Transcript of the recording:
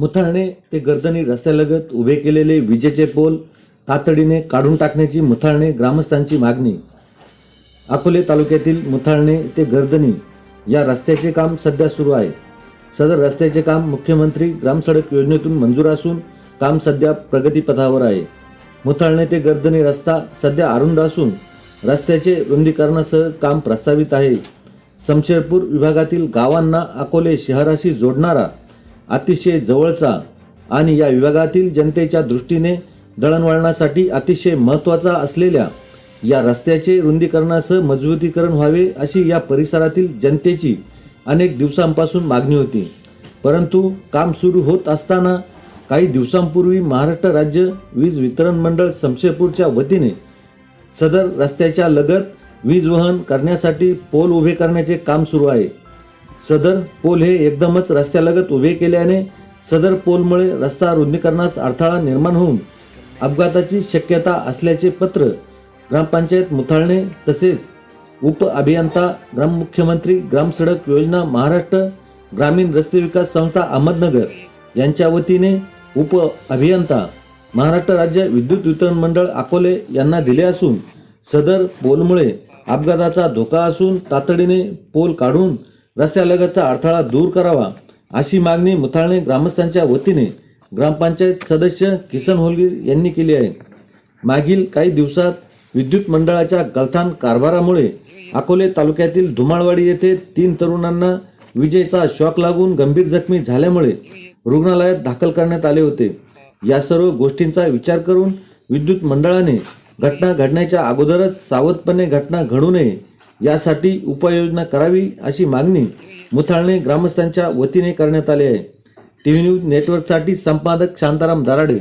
मुथाळणे ते गर्दनी रस्त्यालगत उभे केलेले विजेचे पोल तातडीने काढून टाकण्याची मुथाळणे ग्रामस्थांची मागणी. अकोले तालुक्यातील मुथाळणे ते गर्दनी या रस्त्याचे काम सध्या सुरू आहे. सदर रस्त्याचे काम मुख्यमंत्री ग्रामसडक योजनेतून मंजूर असून काम सध्या प्रगतीपथावर आहे. मुथाळणे ते गर्दनी रस्ता सध्या अरुंद असून रस्त्याचे रुंदीकरणासह काम प्रस्तावित आहे. शमशेरपूर विभागातील गावांना अकोले शहराशी जोडणारा अतिशय जवळचा आणि या विभागातील जनतेच्या दृष्टीने दळणवळणासाठी अतिशय महत्त्वाचा असलेल्या या रस्त्याचे रुंदीकरणासह मजबूतीकरण व्हावे अशी या परिसरातील जनतेची अनेक दिवसांपासून मागणी होती. परंतु काम सुरू होत असताना काही दिवसांपूर्वी महाराष्ट्र राज्य वीज वितरण मंडळ शमशेरपूरच्या वतीने सदर रस्त्याच्या लगत वीज वहन करण्यासाठी पोल उभे करण्याचे काम सुरू आहे. सदर पोल हे एकदमच रस्त्यालगत उभे केल्याने सदर पोलमुळे रस्ता रुंदीकरणास अडथळा निर्माण होऊन अपघाताची शक्यता असल्याचे पत्र ग्रामपंचायत मुथाळणे तसेच उप अभियंता ग्राममुख्यमंत्री ग्रामसडक योजना महाराष्ट्र ग्रामीण रस्ते विकास संस्था अहमदनगर यांच्या वतीने उप अभियंता महाराष्ट्र राज्य विद्युत वितरण मंडळ अकोले यांना दिले असून सदर पोलमुळे अपघाताचा धोका असून तातडीने पोल काढून रस्त्यालगतचा अडथळा दूर करावा अशी मागणी मुथाळणे ग्रामस्थांच्या वतीने ग्रामपंचायत सदस्य किसन होलगीर यांनी केली आहे. मागील काही दिवसात विद्युत मंडळाच्या गलथान कारभारामुळे अकोले तालुक्यातील धुमाळवाडी येथे तीन तरुणांना विजेचा शॉक लागून गंभीर जखमी झाल्यामुळे रुग्णालयात दाखल करण्यात आले होते. या सर्व गोष्टींचा विचार करून विद्युत मंडळाने घटना घडण्याच्या अगोदरच सावधपणे घटना घडू नये यासाठी उपाययोजना करावी अशी मागणी मुथाळणे ग्रामस्थांच्या वतीने करण्यात आली आहे. टी व्ही न्यूज नेटवर्कसाठी संपादक शांताराम दराडे.